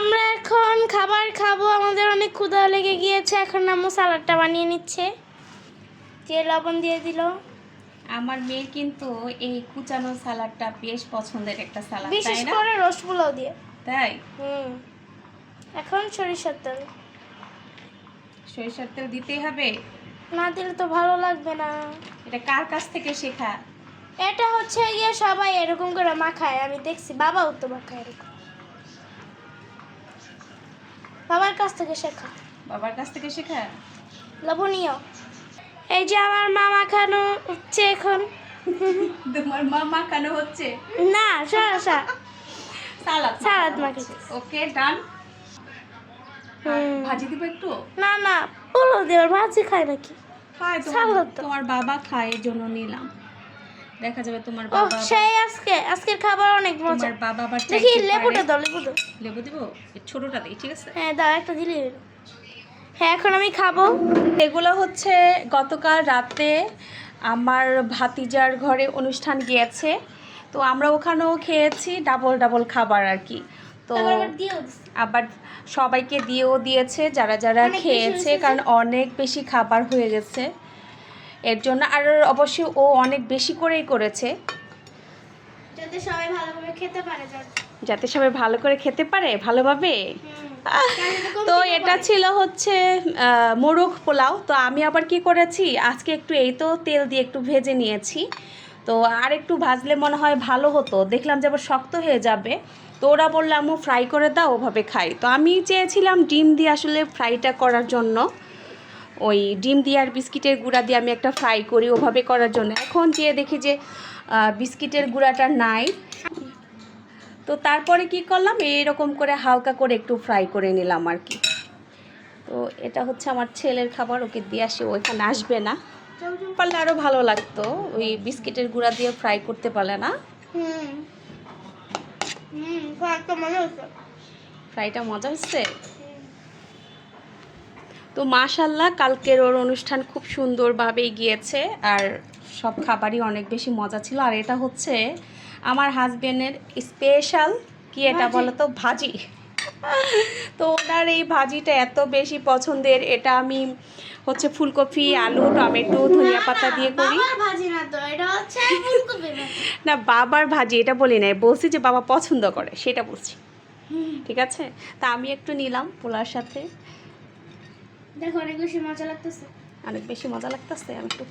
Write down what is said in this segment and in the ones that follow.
আমরা এখন খাবার খাব। আমাদের অনেক ক্ষুধা লেগে গিয়েছে। এখন আম্মু সালাডটা বানিয়ে নিচ্ছে। যে লবণ দিয়ে দিল। আমার মেয়ের কিন্তু এই কুচানো সালাডটা বেশ পছন্দের একটা সালাদ বিশেষ করে রোস্ট পোলাও দিয়ে। তাই? হুম। এখন সরিষার তেল। সরিষার তেল দিতেই হবে? না দিলে তো ভালো লাগবে না। এটা কার কাছ থেকে শেখা? এটা হচ্ছে গিয়ে সবাই এরকম করে মাখায়। আমি দেখছি বাবাও তো মাখায় এরকম। বাবার কাছ থেকে শেখা। বাবার কাছ থেকে শেখা? লবণীয় এই যে আমার মা মাখানো হচ্ছে এখন। তোমার মা মাখানো হচ্ছে? না সরসা সালাদ সালাদ মাখাচ্ছে। ওকে ডান। ভাজি দিব একটু? না না বলো দেওয়ার ভাজি খায় নাকি? খায় তোমার সালাদ তো। তোমার বাবা খায় এর জন্য নিলাম। দেখা যাবে তোমার বাবা সেই আজকে আজকের খাবার অনেক মজা। তোমার বাবা আবার দেখি লেবুটা। দাও লেবু দাও। লেবু দিব? ছোটটা দিই ঠিক আছে? হ্যাঁ দাও একটা দিলে। হ্যাঁ এখন আমি খাব। এগুলো হচ্ছে গতকাল রাতে আমার ভাতিজার ঘরে অনুষ্ঠান গিয়েছে। তো আমরা ওখানেও খেয়েছি ডাবল ডাবল খাবার আর কি। তো। আবার সবাইকে দিয়েও দিয়েছে যারা যারা খেয়েছে কারণ অনেক বেশি খাবার হয়ে গেছে। এর জন্য আর অবশ্যই ও অনেক বেশি করেই করেছে। যাতে সবাই ভালোভাবে খেতে পারে যাতে। সবাই ভালো করে খেতে পারে ভালোভাবে? তো এটা ছিল হচ্ছে মোরগ পোলাও। তো আমি আবার কি করেছি? আজকে একটু এই তো তেল দিয়ে একটু ভেজে নিয়েছি। তো আর একটু ভাজলে মনে হয় ভালো হতো। দেখলাম যে আবার শক্ত হয়ে যাবে। তো ওরা বলল আম্মু ফ্রাই করে দাও ওভাবে খাই। তো আমি চেয়েছিলাম ডিম দিয়ে আসলে ফ্রাইটা করার জন্য। ওই ডিম দিয়ে আর বিস্কিটের গুঁড়া দিয়ে আমি একটা ফ্রাই করি ওভাবে করার জন্য। এখন যেয়ে দেখি যে বিস্কিটের গুঁড়াটা নাই। তো তারপরে কি করলাম? এইরকম করে হালকা করে একটু ফ্রাই করে নিলাম আর কি। তো এটা হচ্ছে আমার ছেলের খাবার ওকে দিয়ে আসে ও এখানে আসবে না। পারলে আরও ভালো লাগতো ওই বিস্কিটের গুঁড়া দিয়ে ফ্রাই করতে পারলে না। ফ্রাইটা মজা হচ্ছে? তো মাশাল্লাহ কালকের ওর অনুষ্ঠান খুব সুন্দরভাবেই গিয়েছে আর সব খাবারই অনেক বেশি মজা ছিল। আর এটা হচ্ছে আমার হাজবেন্ডের স্পেশাল কি এটা। বলো তো ভাজি। তো ওনার এই ভাজিটা এত বেশি পছন্দের এটা আমি হচ্ছে ফুলকপি আলু টমেটো ধনিয়া পাতা দিয়ে করি। না বাবার ভাজি এটা বলি নাই বলছি যে বাবা পছন্দ করে সেটা বলছি। ঠিক আছে? তা আমি একটু নিলাম পোলার সাথে। দেখো অনেক বেশি মজা লাগতেছে। অনেক বেশি মজা লাগতেছে আমি একটু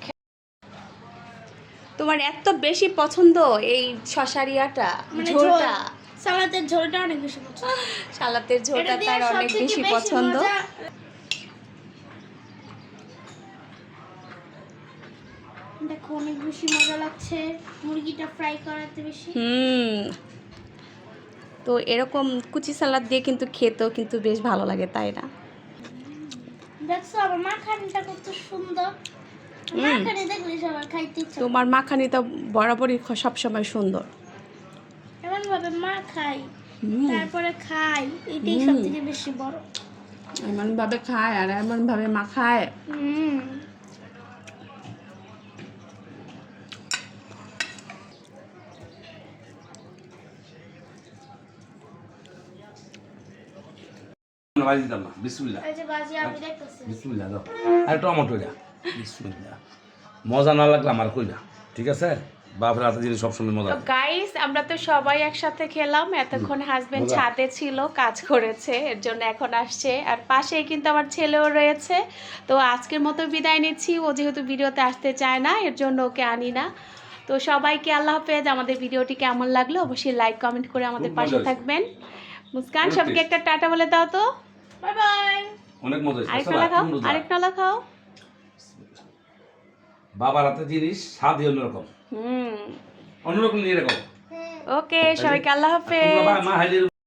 তোমার এত বেশি পছন্দ এই শশারিয়াটা মানে ঝোলটা। ঝোল সালাদের ঝোলটা অনেক বেশি পছন্দ। সালাতের ঝোলটা তার অনেক বেশি পছন্দ। দেখো অনেক বেশি মজা লাগছে মুরগিটা ফ্রাই করাতে বেশি। হুম। তো এরকম কুচি সালাদ দিয়ে কিন্তু খেতেও কিন্তু বেশ ভালো লাগে তাই না? দেখছ আমার মাখানিটা কত সুন্দর। মাখানি দেখলে সবার খাইতে ইচ্ছা তোমার মাখানি তো বরাবরই সব সময় সুন্দর। এমন ভাবে মা খাই তারপরে খাই এটাই সবথেকে সব থেকে বেশি বড়। এমনভাবে খায় আর এমনভাবে মাখায়। হুম। বাজি দিতাম না। বিসমিল্লা বিসমিল্লা দাও। আর টমেটো বিসমিল্লা মজা না লাগলে আমার কই না ঠিক আছে? বাপের হাতে জিনিস সবসময় মজা গাইস আমরা তো সবাই একসাথে খেলাম এতক্ষণ হাজবেন্ড ছাদে ছিল কাজ করেছে এর জন্য এখন আসছে। আর পাশেই কিন্তু আমার ছেলেও রয়েছে। তো আজকের মতো বিদায় নিচ্ছি। ও যেহেতু ভিডিওতে আসতে চায় না এর জন্য ওকে আনি না। তো সবাইকে আল্লাহ হাফেজ। আমাদের ভিডিওটি কেমন লাগল? অবশ্যই লাইক কমেন্ট করে আমাদের পাশে থাকবেন। মুস্কান সবকে একটা টাটা বলে দাও তো। বাই বাই অনেক মজা হয়েছে। আরেকটা খাও কোন রোজা? আরেক নালা খাও বাবার হাতে জিনিস স্বাদই অন্যরকম। হুম। অন্যরকম নিয়ে রকম ওকে সবাইকে আল্লাহ হাফেজ।